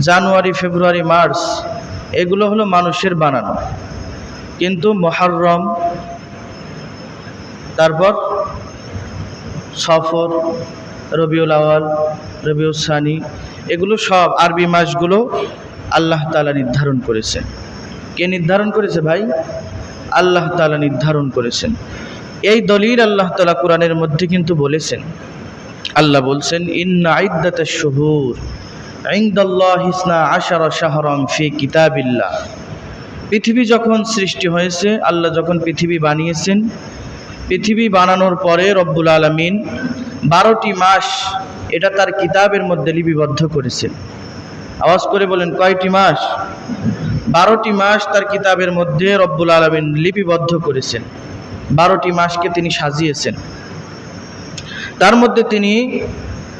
জানুয়ারি, ফেব্রুয়ারি, March, এগুলো হলো মানুষের বানানো। কিন্তু মহারম, তারপর সফর, রবিউল আওয়াল রবিউল সানি, এগুলো সব আরবি মাসগুলো আল্লাহ তালা নির্ধারণ করেছেন। কে নির্ধারণ করেছে ভাই? আল্লাহ তালা নির্ধারণ করেছেন। এই দলিল আল্লাহ তালা কোরআনের মধ্যে কিন্তু বলেছেন। আল্লাহ বলছেন, ইন্না আইদ্দাতা শুহুর। হিসনা শাহরম ফি কিতাবিল্লাহ। পৃথিবী যখন সৃষ্টি হয়েছে, আল্লাহ যখন পৃথিবী বানিয়েছেন, পৃথিবী বানানোর পরে রব্বুল আলমিন বারোটি মাস এটা তার কিতাবের মধ্যে লিপিবদ্ধ করেছেন। আওয়াজ করে বলেন, কয়টি মাস? বারোটি মাস তার কিতাবের মধ্যে রব্বুল আলমিন লিপিবদ্ধ করেছেন। বারোটি মাসকে তিনি সাজিয়েছেন। তার মধ্যে তিনি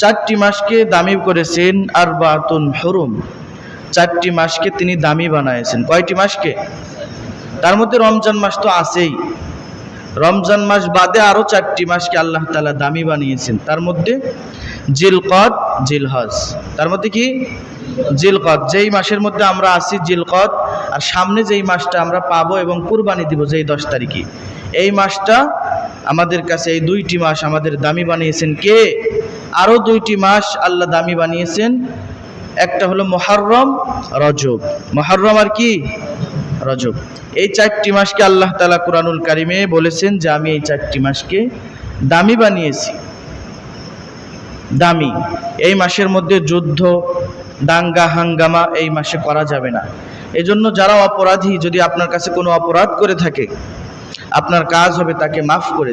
চারটি মাসকে দামি করেছেন আর বাতুন হরুম। চারটি মাসকে তিনি দামি বানাইছেন। কয়টি মাসকে? তার মধ্যে রমজান মাস তো আছেই। রমজান মাস বাদে আরও চারটি মাসকে আল্লাহ তালা দামি বানিয়েছেন। তার মধ্যে জিলকদ, জিলহজ। তার মধ্যে কি? জিলকদ। যেই মাসের মধ্যে আমরা আছি জিলকদ, আর সামনে যেই মাসটা আমরা পাবো এবং কুরবানি দিব যেই দশ তারিখে, এই মাসটা আমাদের কাছে, এই দুইটি মাস আমাদের দামি বানিয়েছেন কে? আরও দুইটি মাস আল্লাহ দামি বানিয়েছেন। একটা হলো মহারম রজব। মহারম আর কি? রজব। এই চারটি মাসকে আল্লাহ তালা কোরআনুল কারিমে বলেছেন যে আমি এই চারটি মাসকে দামি বানিয়েছি। দামি। এই মাসের মধ্যে যুদ্ধ, দাঙ্গা, হাঙ্গামা এই মাসে করা যাবে না। এজন্য যারা অপরাধী, যদি আপনার কাছে কোনো অপরাধ করে থাকে, আপনার কাজ হবে তাকে মাফ করে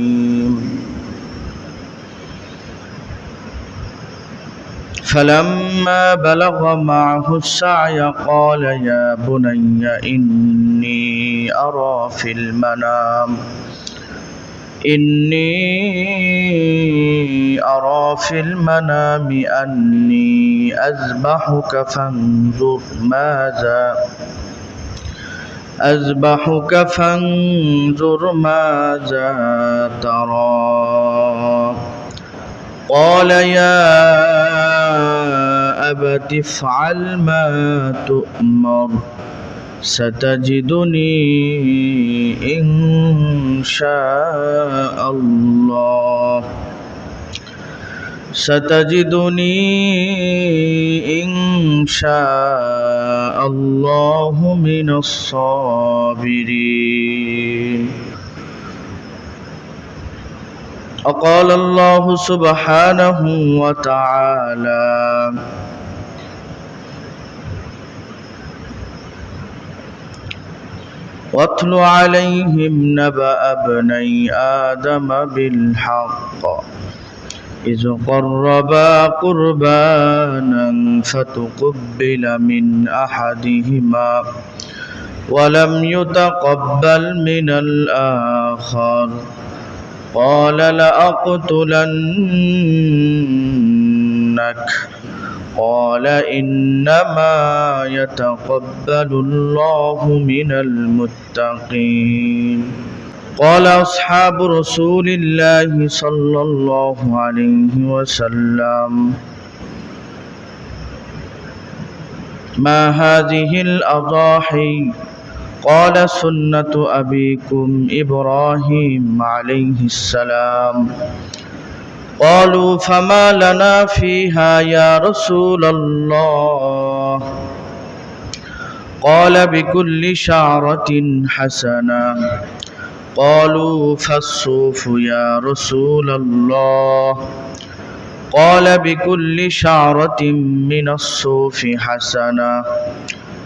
فلما بلغ معه السعي قال يا بني إني أرى في المنام إني أرى في المنام أني أذبحك فانظر ماذا أذبحك فانظر ماذا ترى. قال يا أبت افعل ما تؤمر ستجدني إن شاء الله ستجدني إن شاء الله من الصابرين وقال الله سبحانه وتعالى. واتل عليهم نبأ ابني آدم بالحق. إذ قربا قربانا فتقبل من أحدهما ولم يتقبل من الآخر. قال لأقتلنك. قال إنما يتقبل الله من المتقين. قال أصحاب رسول الله صلى الله عليه وسلم. ما هذه الأضاحي؟ قال سنة أبيكم إبراهيم عليه السلام قالوا فما لنا فيها يا رسول الله قال بكل شعرة حسنة قالوا فالصوف يا رسول الله قال بكل شعرة من الصوف حسنة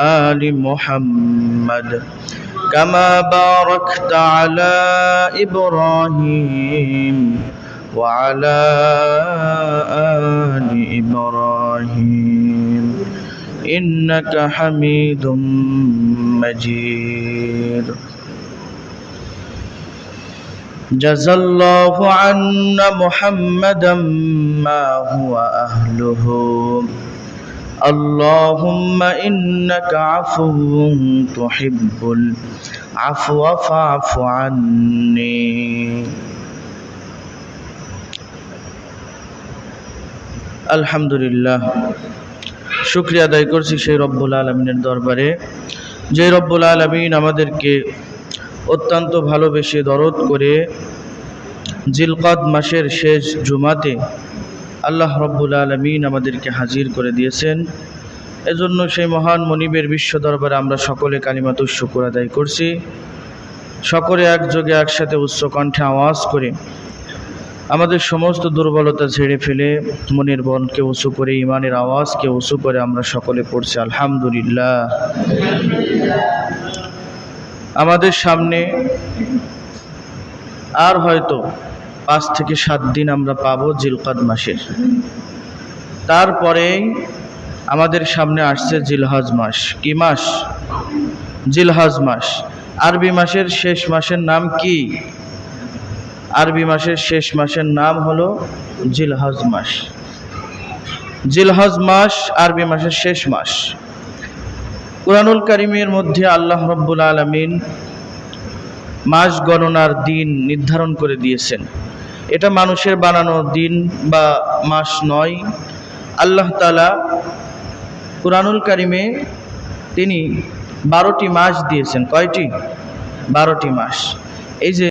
آل محمد كما باركت على إبراهيم وعلى آل إبراهيم. إنك حميد مجيد. جزى الله عنا محمدا ما هو أهله. اللهم إنك عفو تحب العفو فاعف عني আলহামদুলিল্লাহ শুক্রিয়া আদায় করছি সেই রব্বুল আলমিনের দরবারে যে রব্বুল আলমিন আমাদেরকে অত্যন্ত ভালোবেসে দরদ করে জিলকদ মাসের শেষ জুমাতে আল্লাহ রব্বুল আলমিন আমাদেরকে হাজির করে দিয়েছেন। এজন্য সেই মহান মনিবের বিশ্ব দরবারে আমরা সকলে কালিমাতুর শুকুর আদায় করছি। সকলে একযোগে একসাথে উচ্চ কণ্ঠে আওয়াজ করে আমাদের সমস্ত দুর্বলতা ঝেড়ে ফেলে মনের বনকে উঁচু করে ইমানের আওয়াজকে উঁচু করে আমরা সকলে পড়ছি, আলহামদুলিল্লাহ। আমাদের সামনে আর হয়তো পাঁচ থেকে সাত দিন আমরা পাবো জিলকাদ মাসের। তারপরে আমাদের সামনে আসছে জিলহজ মাস। কি মাস? জিলহজ মাস। আরবি মাসের শেষ মাসের নাম কি? আরবি মাসের শেষ মাসের নাম হলো জিলহজ মাস। জিলহজ মাস আরবি মাসের শেষ মাস। কুরআনুল করিমের মধ্যে আল্লাহ রব্বুল আলমিন মাস গণনার দিন নির্ধারণ করে দিয়েছেন। এটা মানুষের বানানো দিন বা মাস নয়। আল্লাহ তালা কুরআনুল কারিমে তিনি বারোটি মাস দিয়েছেন। কয়টি? বারোটি মাস। এই যে